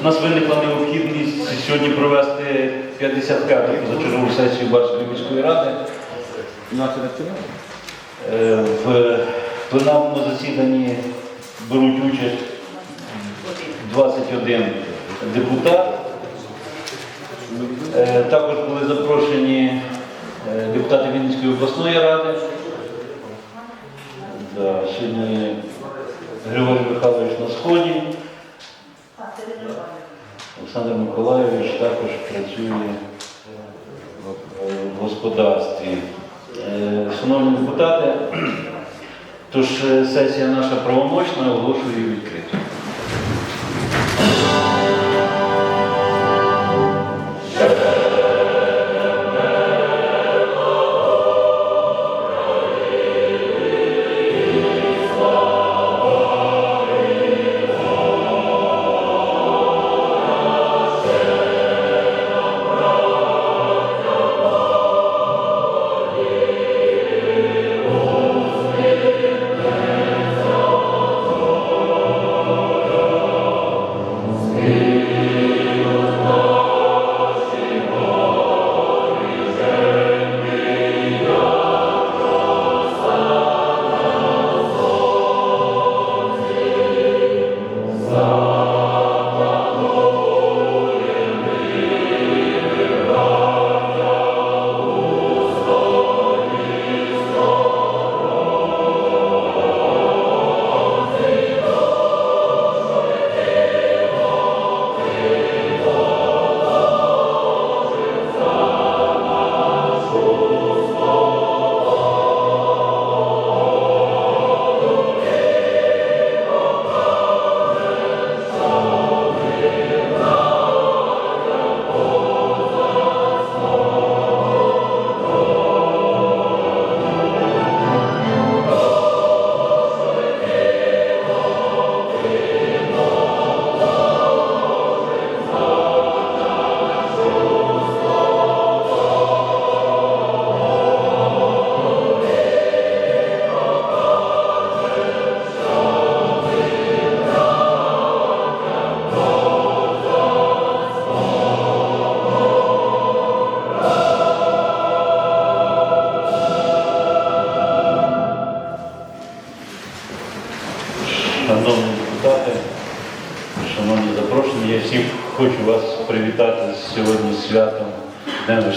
У нас виникла необхідність сьогодні провести 55-ту позачергову сесію Барської міської ради. Е, В пленарному засіданні беруть участь 21 депутат. Е, Також були запрошені е, депутати Вінницької обласної ради. Сьогодні Григорій Михайлович на сході. Олександр Миколайович також працює в господарстві. Е, Шановні депутати, тож е, сесія наша правомочна, оголошую відкритою.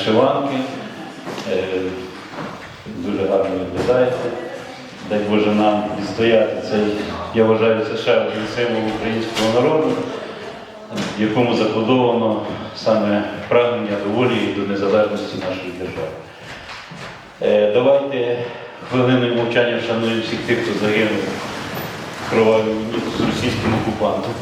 Вишиванки. Е, Дуже гарно виглядаєте. Дай Боже нам відстояти цей, я вважаю, це ще один символ українського народу, в якому закодовано саме прагнення до волі і до незалежності нашої держави. Е, Давайте хвилиною мовчання вшануємо всіх тих, хто загинув війні з російським окупантом.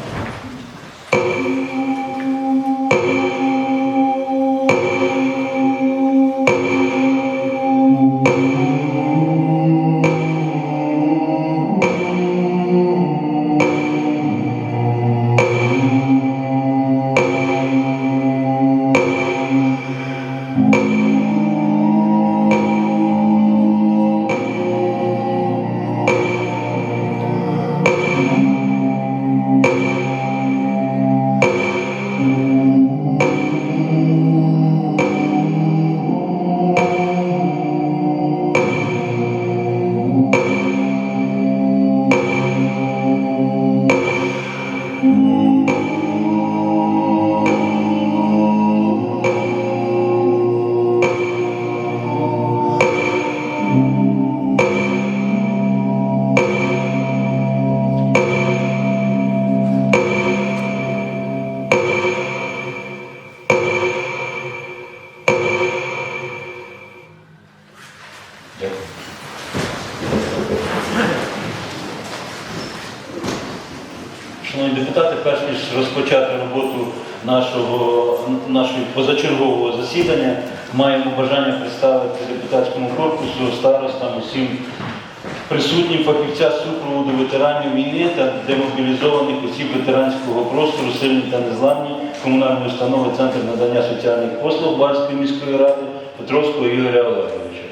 Присутнім фахівця супроводу ветеранів війни та демобілізованих осіб ветеранського простору, сильні та незламні комунальної установи Центр надання соціальних послуг Барської міської ради Петровського Ігоря Олеговича.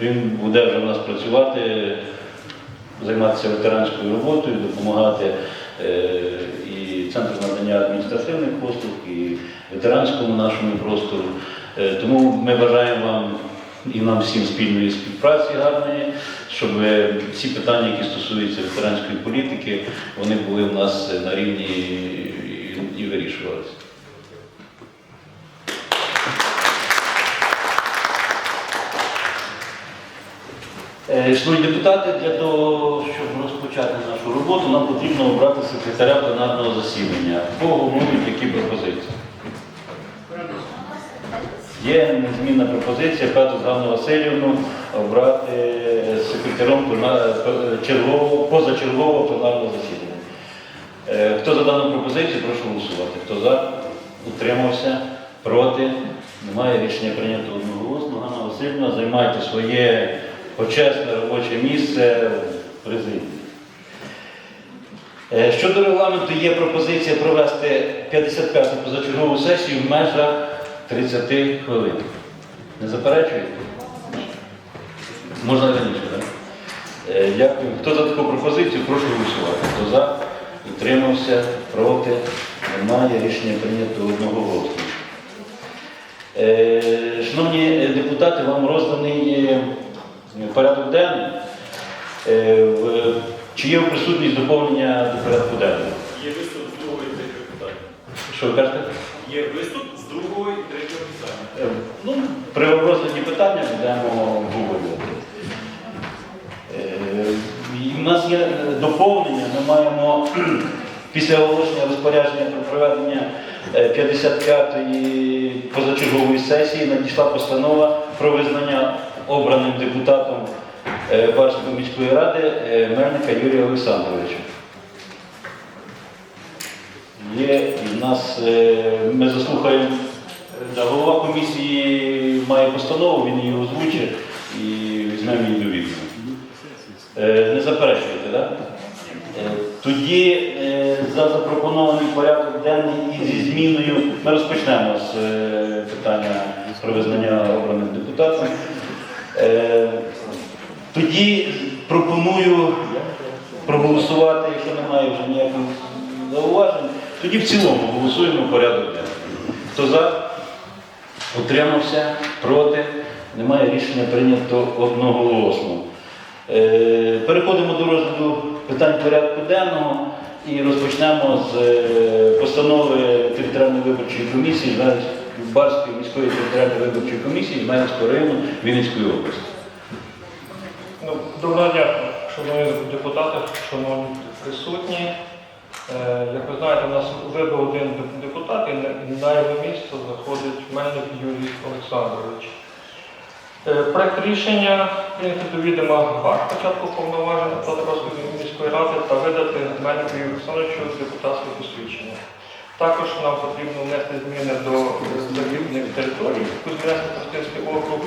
Він буде вже в нас працювати, займатися ветеранською роботою, допомагати е, і центр надання адміністративних послуг, і ветеранському нашому простору. Е, Тому ми бажаємо вам і нам всім спільної співпраці гарної, щоб всі питання, які стосуються ветеранської політики, вони були в нас на рівні і, вирішувалися. Е, Шановні депутати, для того, щоб розпочати нашу роботу, нам потрібно обрати секретаря пленарного засідання. Кого головують які пропозиції? Є незмінна пропозиція Петру Ганну Васильівну обрати секретарем плена- е, чергового, позачергового пленарного засідання. Е, Хто за дану пропозицію, прошу голосувати. Хто за? Утримався? Проти? Немає рішення прийнято одноголосно. Ганна Васильівна, займайте своє почесне робоче місце в президії. Е, Щодо регламенту є пропозиція провести 55-ту позачергову сесію в межах 30 хвилин. Не заперечуєте? Можна раніше, так? Е, Дякую. Хто за таку пропозицію, прошу голосувати. Хто за? Утримався, проти, немає. Рішення прийнято одноголосно. Е, Шановні депутати, вам розданий е, порядок денний. Чи є присутність доповнення до порядку денного? Є виступ з третього питання. Що ви кажете? Є виступ з другого Ну, при розгляді питання будемо обговорювати. Е, У нас є е, доповнення, ми маємо після оголошення розпорядження про проведення е, 55-ї позачергової сесії надійшла постанова про визнання обраним депутатом е, Барської міської ради е, Мельника Юрія Олександровича. Є і в нас е, ми заслухаємо. Да, голова комісії має постанову, він її озвучить і візьмемо її до відома. Е, Не заперечуєте, так? Е, Тоді е, за запропонований порядок денний і зі зміною ми розпочнемо з питання про визнання обраним депутатом. Тоді пропоную проголосувати, якщо немає вже ніяких зауважень. Тоді в цілому голосуємо порядок денний. Хто за? Утримався? Проти? Немає рішення прийнято одноголосно. Е, Переходимо до розгляду питань порядку денного і розпочнемо з е, постанови територіальної виборчої комісії Барської міської територіальної виборчої комісії Жмеринського району Вінницької області. Ну, Доброго дня, шановні депутати, шановні присутні. Е, Як ви знаєте, у нас вибув один депутат, і на- його місце заходить Мельник Юрій Олександрович. Е, Проект рішення прийняти до відома ГАР початку повноважень Петровської міської ради та видати Мельнику Юрію Олександровичу депутатське посвідчення. Також нам потрібно внести зміни до закріплених територій Кузьмінецький Тростинський округ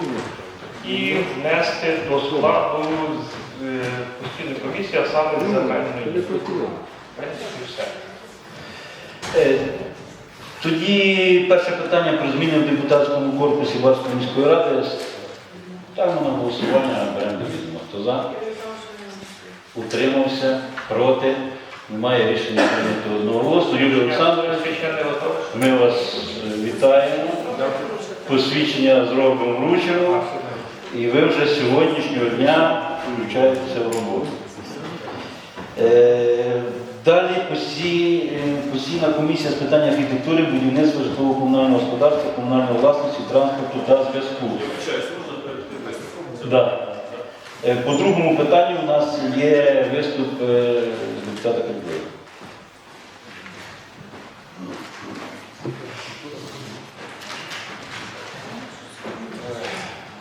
і внести до складу е, постійної комісії, а саме земельної. Е, Тоді перше питання про зміни в депутатському корпусі Барської міської ради. Ставимо на голосування, беремо до відома. Хто за? Утримався? Проти? Немає рішення прийнято одноголосно. Юрій Олександрович, ми вас е, вітаємо. Посвідчення зробимо вручимо. І ви вже з сьогоднішнього дня включаєтеся в роботу. Е, Далі е, постійна комісія з питань архітектури, будівництва, житлово-комунального господарства, комунальної власності, транспорту та зв'язку. Да. Е, По другому питанню у нас є виступ е, депутата Кирилова.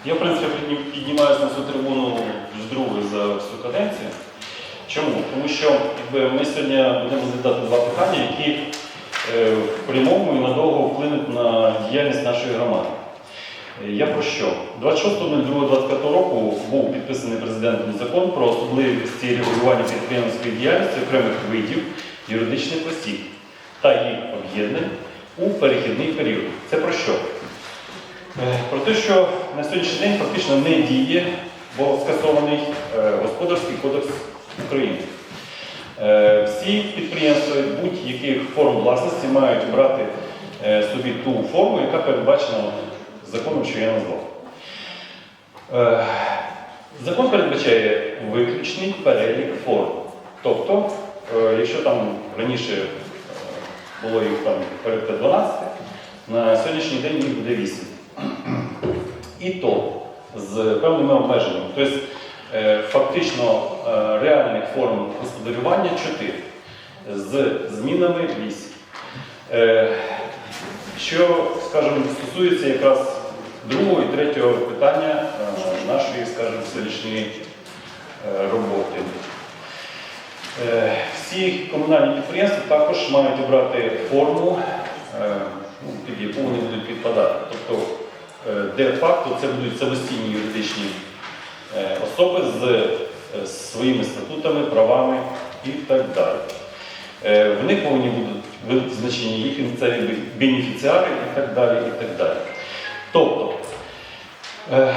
Я, в принципі, підні- піднімаюся на цю трибуну з другої за всю каденцію. Чому? Тому що ми сьогодні будемо розглядати два питання, які е, в прямому і надовго вплинуть на діяльність нашої громади. Е, Я про що? 26.02.25 року був підписаний президентом закон про особливості регулювання підприємницької діяльності окремих видів юридичних осіб та їх об'єднань у перехідний період. Це про що? Е, Про те, що на сьогоднішній день фактично не діє, бо скасований е, Господарський кодекс України. Е, Всі підприємства будь-яких форм власності мають брати е, собі ту форму, яка передбачена законом, що я назвав. Е, Закон передбачає виключний перелік форм. Тобто, якщо там раніше було їх там порядка 12, на сьогоднішній день їх буде 8. І то з певними обмеженнями. Тобто, фактично е, реальних форм господарювання 4, з змінами 8. Е, Що, скажімо, стосується якраз другого і третього питання е, нашої, скажімо, е, роботи. Е, Всі комунальні підприємства також мають обрати форму, е, ну, під яку вони будуть підпадати. Тобто, е, де-факто це будуть самостійні юридичні е, особи з е, своїми статутами, правами і так далі. Е, В них повинні бути визначені їх кінцеві бенефіціари і так далі. І так далі. Тобто, е,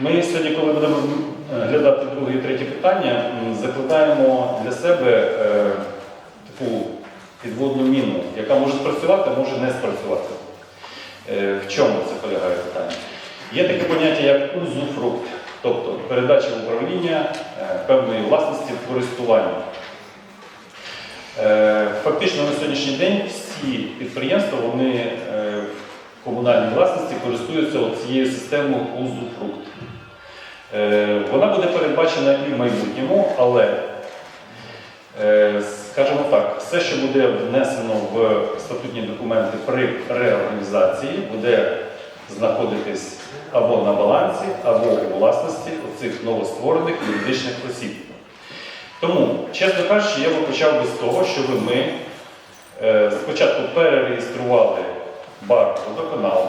ми сьогодні, коли будемо е, глядати друге і третє питання, м, закладаємо для себе е, таку підводну міну, яка може спрацювати, може не спрацювати. Е, В чому це полягає питання? Є таке поняття, як узуфрукт, тобто передача управління е, певної власності в користування. Е, Фактично на сьогоднішній день всі підприємства вони е, в комунальній власності користуються цією системою узуфрукт. Вона буде передбачена і в майбутньому, але, скажімо так, все, що буде внесено в статутні документи при реорганізації, буде знаходитись або на балансі, або у власності оцих новостворених юридичних осіб. Тому, чесно кажучи, я би почав би з того, щоб ми е, спочатку перереєстрували бар водоканал,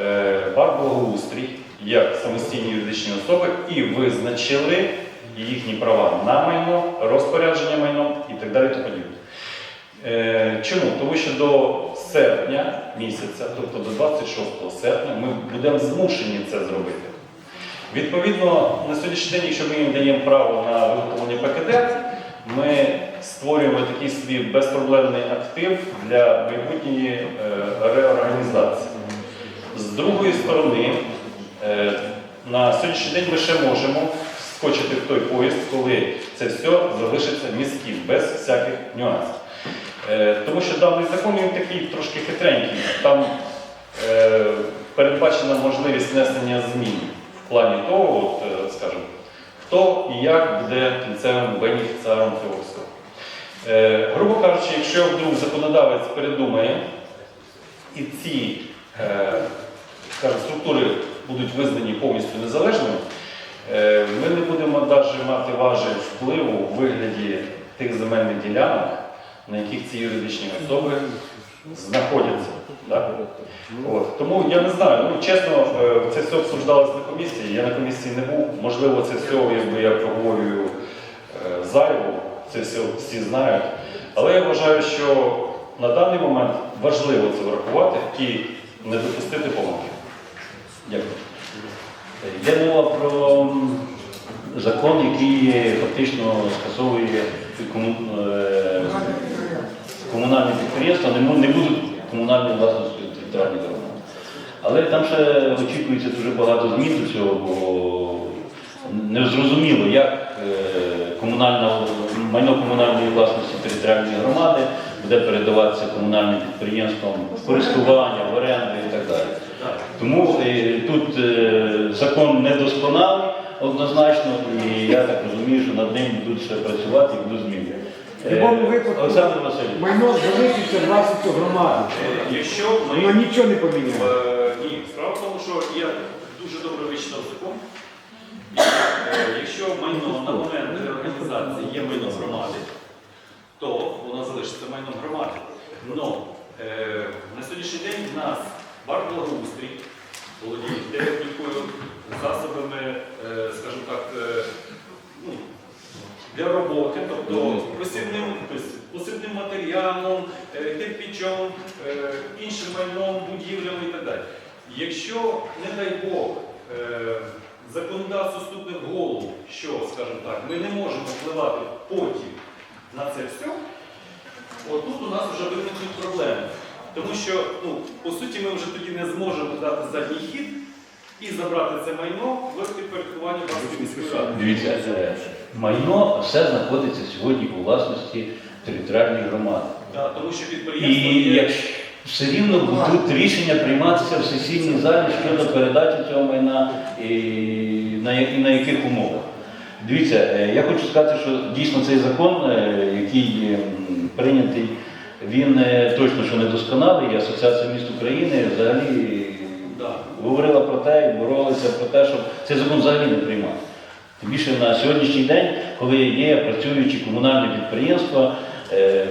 е, бар благоустрій як самостійні юридичні особи і визначили їхні права на майно, розпорядження майном і так далі. Е, Чому? Тому що до серпня місяця, тобто до 26 серпня, ми будемо змушені це зробити. Відповідно, на сьогоднішній день, якщо ми їм даємо право на виготовлення ПКД, ми створюємо такий собі безпроблемний актив для майбутньої е, реорганізації. З другої сторони, е, на сьогоднішній день ми ще можемо скочити в той поїзд, коли це все залишиться міським, без всяких нюансів. Е, Тому що даний закон він такий трошки хитренький. Там е, передбачена можливість внесення змін в плані того, от, е, скажімо, хто і як буде кінцевим бенефіціаром цього всього. Е, грубо кажучи, якщо вдруг законодавець передумає і ці е, скажімо, структури будуть визнані повністю незалежними, е, ми не будемо навіть мати важель впливу в вигляді тих земельних ділянок, на яких ці юридичні особи знаходяться. Так? От. Тому я не знаю, ну чесно, е, це все обсуждалось на комісії. Я на комісії не був. Можливо, це все, якби я проговорюю е, зайво, це все всі знають. Але я вважаю, що на даний момент важливо це врахувати і не допустити помилки. Дякую. Йде мова про закон, який фактично скасовує е, комунальні підприємства, не будуть комунальною власністю територіальних громад. Але там ще очікується дуже багато змін до цього, бо не зрозуміло, як е, комунальна, майно комунальної власності територіальної громади буде передаватися комунальним підприємствам користування, в оренду і так далі. Тому е, тут е, закон недосконалий однозначно, і я так розумію, що над ним будуть ще працювати і будуть зміни. В будь-якому випадку Олександр Васильович. майно залишиться власністю громади. Е, Якщо Воно ми нічого не поміняє. Е, Ні, справа в тому, що я дуже добре вичитав закон. Е, Якщо майно на момент реорганізації є майно громади, то воно залишиться майном громади. Но е, на сьогоднішній день в нас бар благоустрій володіє технікою, засобами, е, скажімо так, е, для роботи, тобто посівним, посівним матеріалом, е, кирпичом, е, іншим майном, будівлями і так далі. Якщо, не дай Бог, е, законодавство ступне в голову, що, скажімо так, ми не можемо впливати потім на це все, отут у нас вже виникнуть проблеми. Тому що, ну, по суті, ми вже тоді не зможемо дати задній хід і забрати це майно в підпорядкування Барської міської ради. Майно все знаходиться сьогодні у власності територіальної громади. Да, тому що І підприємство є якщо все рівно будуть рішення прийматися в сесійній залі щодо передачі цього майна і на, і на яких умовах. Дивіться, е, я хочу сказати, що дійсно цей закон, е, який прийнятий, він е, точно що недосконалий, і Асоціація міст України взагалі говорила про те і боролися про те, щоб цей закон взагалі не приймати. Тим більше на сьогоднішній день, коли є працюючі комунальні підприємства, е,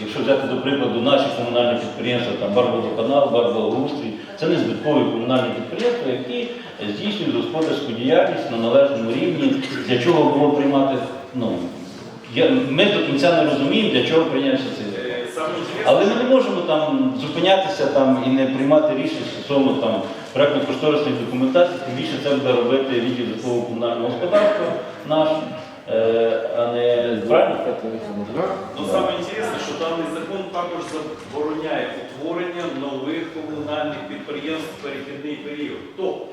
якщо взяти до прикладу наші комунальні підприємства, там Барводоканал, Барводоустрій, це не збиткові комунальні підприємства, які здійснюють господарську діяльність на належному рівні, для чого було приймати. Ну, я, ми до кінця не розуміємо, для чого прийнявся цей закон. Е, Але ми не можемо там зупинятися там і не приймати рішень стосовно там проектно-кошторисної документації, тим більше це буде робити відділ житлового комунального господарства наш, е, а не правильно? Ну, саме інтересне, що даний закон також забороняє утворення нових комунальних підприємств в перехідний період. Тобто,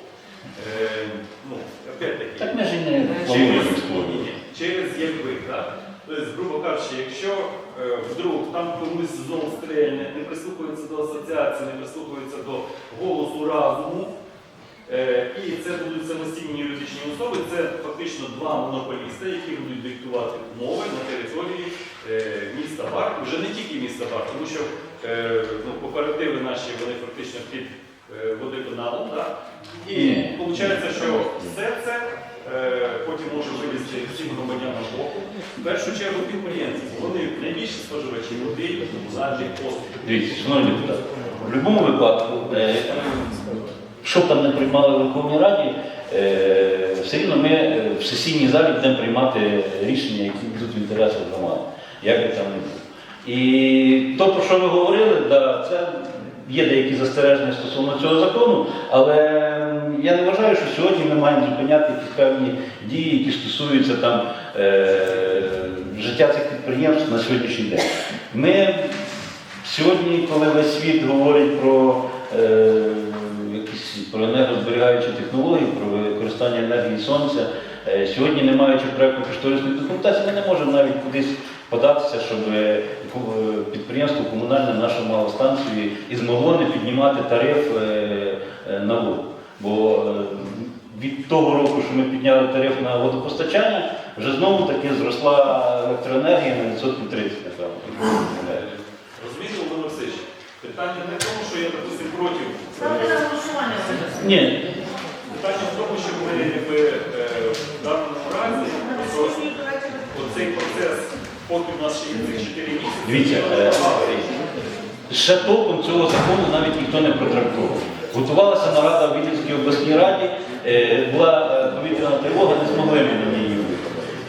е, ну, опять-таки, Так ми ж і не через, ні, ні, через якби, так? Тобто, грубо кажучи, якщо вдруг там комусь знову стрельне, не прислухаються до асоціації, не прислухаються до голосу разуму, е, і це будуть самостійні юридичні особи, це фактично два монополіста, які будуть диктувати умови на території е, міста Бар, вже не тільки міста Бар, тому що е, ну, кооперативи наші вони фактично під е, водоканалом, так? І виходить, що все це е, потім може вивести всім громадянам боку. В першу чергу підприємці, вони найбільші споживачі води і послуг. Дивіться, шановні депутати, в будь-якому випадку, е, що там не приймали в Верховній Раді, е, все рівно ми е, в сесійній залі будемо приймати рішення, які будуть в інтересах громади, як би там не було. І то, про що ви говорили, да, це є деякі застереження стосовно цього закону, але я не вважаю, що сьогодні ми маємо зупиняти якісь певні дії, які стосуються там е, життя цих підприємств на сьогоднішній день. Ми Сьогодні, коли весь світ говорить про, е, якісь, про енергозберігаючі технології, про використання енергії сонця, е, сьогодні, не маючи проєкту кошторисної документації, ми не можемо навіть кудись податися, щоб е, е, підприємство комунальне наше мало станцію і змогло не піднімати тариф е, на воду. Бо е, від того року, що ми підняли тариф на водопостачання, вже знову таки зросла електроенергія на відсотків 30, напевно. Розумієте, Володимир Васильович, питання не в тому, що я, допустим, проти. Ставте на голосування. Ні, Питання в тому, що ми якби, е, в даному разі оцей процес, поки в нас ще є цих 4 місяці, Дивіться, е, ще толком цього закону навіть ніхто не протрактував. Готувалася нарада в Віденській обласній раді, е, була е, повітряна тривога, не змогли ми на ній.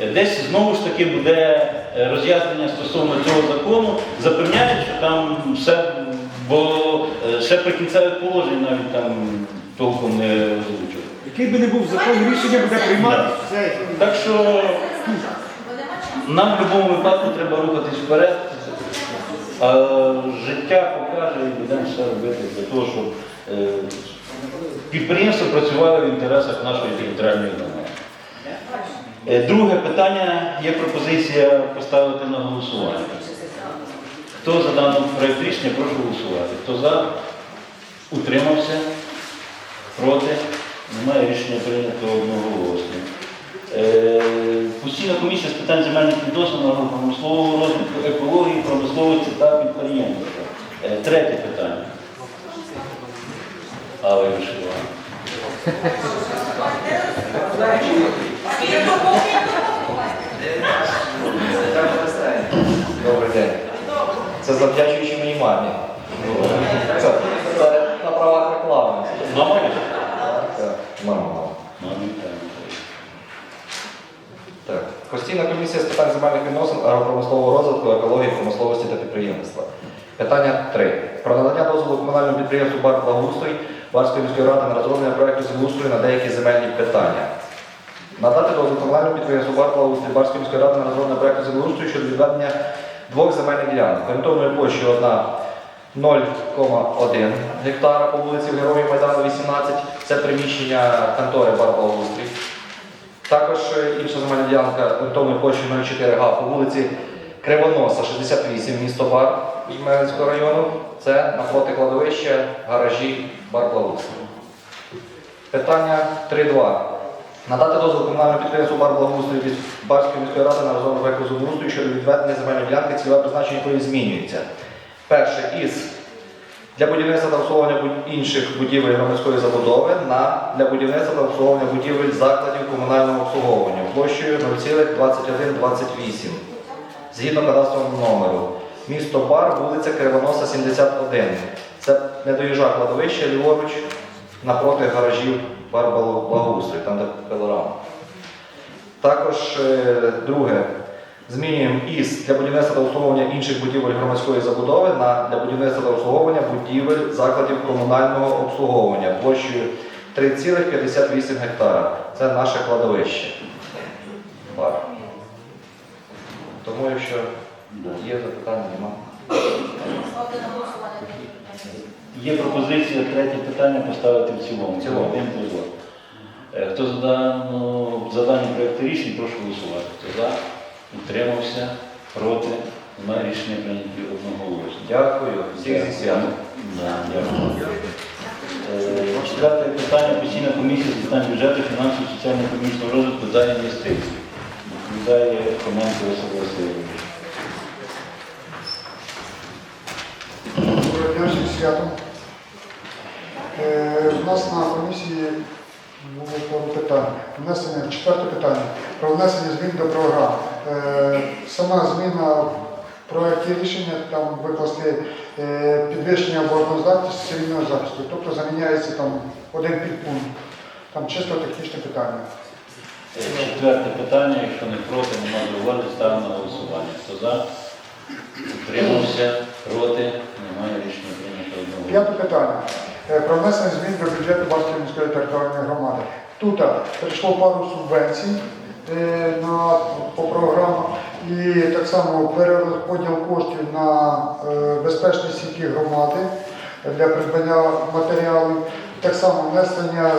Е, Десь знову ж таки буде роз'яснення стосовно цього закону. Запевняють, що там все, бо ще при кінцевих положень навіть там толком не озвучили. Який би не був закон, рішення буде приймати. Все. Так що нам в будь-якому випадку треба рухатись вперед. А життя покаже і будемо все робити для того, щоб підприємство працювало в інтересах нашої територіальної громади. Е, Друге питання є пропозиція поставити на голосування. Хто за даний проєкт рішення, прошу голосувати. Хто за? Утримався? Проти? Немає рішення прийнято одноголосно. Е, Постійна комісія з питань земельних відносин, промислового розвитку, екології, промисловості та підприємництва. Е, Третє питання. Але вишивала. Добрий день. Це завдячуючи моїй мамі. Це, це на правах реклами. Мама? Так. Так. Постійна комісія з питань земельних відносин, агропромислового розвитку, екології, промисловості та підприємництва. Питання 3. Про надання дозволу комунальному підприємству «Бар Благоустрій» Барської міської ради на розроблення проекту землеустрою на деякі земельні питання. Надати дозвіл комунальному підприємству Барбалустрій Барської міської ради на проекту землеустрою щодо відведення двох земельних ділянок. Орієнтовною площею одна 0,1 гектара по вулиці Героїв Майдану 18. Це приміщення контори Барбалустрій. Також е, інша земельна ділянка орієнтовною площею 0,4 га по вулиці Кривоноса, 68, місто Бар Жмеринського району. Це напроти кладовища, гаражі Барбалустрій. Питання 3.2. Надати дозвіл комунальному підприємству «Бар від Барської міської ради на розробку землеустрою щодо відведення земельної ділянки, цільове призначення якої змінюється. Перше із для будівництва та обслуговування інших будівель громадської забудови на для будівництва та обслуговування будівель закладів комунального обслуговування площею 0,2128 згідно кадастрового номеру. Місто Бар, вулиця Кривоноса, 71. Це не доїжджа кладовище, ліворуч, напроти гаражів Бар там де пилорама. Також е, друге. Змінюємо із для будівництва та обслуговування інших будівель громадської забудови на для будівництва та обслуговування будівель закладів комунального обслуговування площею 3,58 гектара. Це наше кладовище. Тому, якщо є запитання, нема. Є пропозиція третє питання поставити в цілому. В цілому. Один плюс два. Е, Хто за, дану, за дані проекти рішень, прошу голосувати. Хто за, утримався, проти, немає рішення прийняті одноголосно. Дякую. Всіх зі святом. Да, дякую. Е, Четверте питання постійна комісія з питань бюджету, фінансів, соціально-економічного розвитку та інвестицій. Доповідає Хоменко Василь Дня святом. Е, У нас на комісії було питань. Внесення, четверте питання про внесення змін до програм. Е, Сама зміна в проєкті рішення там викласти е, підвищення обороноздатності цивільного захисту. Тобто заміняється там один підпункт. Там чисто технічне питання. Е, Четверте питання, якщо не проти, нема зауважень, ставимо на голосування. Хто за? Утримався, проти, немає рішення прийнято. П'яте питання. Е, Про внесення змін до бюджету Барської міської територіальної громади. Тут прийшло пару субвенцій е, на, по програмах і так само перерозподіл коштів на е, безпечні сіті громади для придбання матеріалів. Так само внесення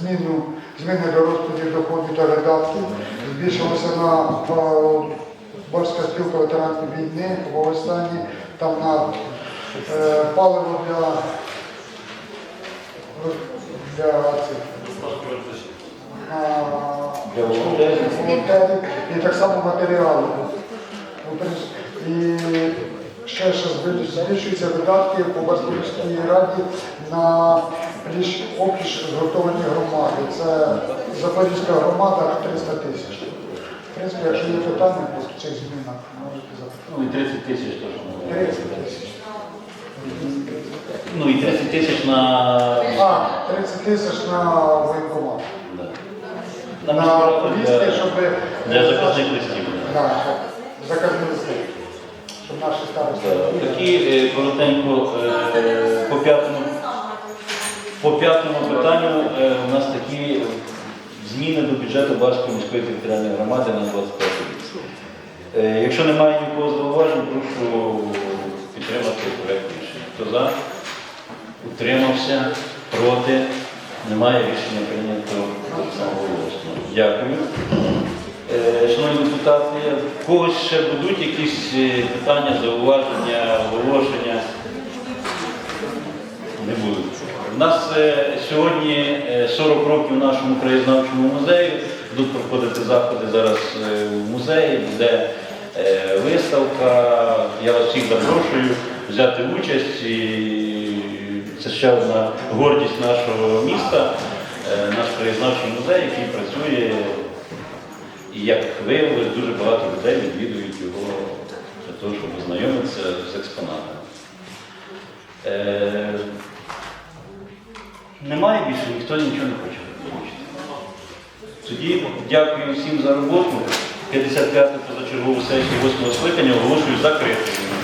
зміну, зміни до розподілу доходів та видатків. Збільшилося на Барська спілка ветеранів війни в останні там на паливо для, для, волонтерів. і так само матеріали. Ну, І ще ще збільшуються видатки по Барської раді на пліш, опліш згуртовані громади. Це Запорізька громада 300 тисяч. В принципі, якщо є питання по цих змінах, можете запитати. Ну і 30 тисяч теж. можна. 30 тисяч. Ну і 30 тисяч на... А, 30 тисяч на воєнкомат. Да. На повістки, для- щоб Для запасних листів. Да, щоб заказні листи. Щоб наші старости. Так, Такі е, коротенько е, по п'ятому по п'ятому питанню е, у нас такі зміни до бюджету Барської міської територіальної громади на 25 рік. Е, Якщо немає нікого зауважень, прошу підтримати рішення. Хто за? Утримався? Проти? Немає рішення прийнято одноголосно. Дякую. Е, Шановні депутати, в когось ще будуть якісь е, питання, зауваження, оголошення? Не будуть. У нас е, сьогодні е, 40 років в нашому краєзнавчому музею. Будуть проходити заходи зараз в музеї, буде виставка. Я вас всіх запрошую взяти участь. І це ще одна гордість нашого міста, е, наш краєзнавчий музей, який працює. І як виявилось, дуже багато людей відвідують його для того, щоб ознайомитися з експонатами. Е, немає більше, ніхто нічого не хоче вирішити. Тоді дякую всім за роботу. 55-ту позачергову сесію 8 скликання оголошую закритою.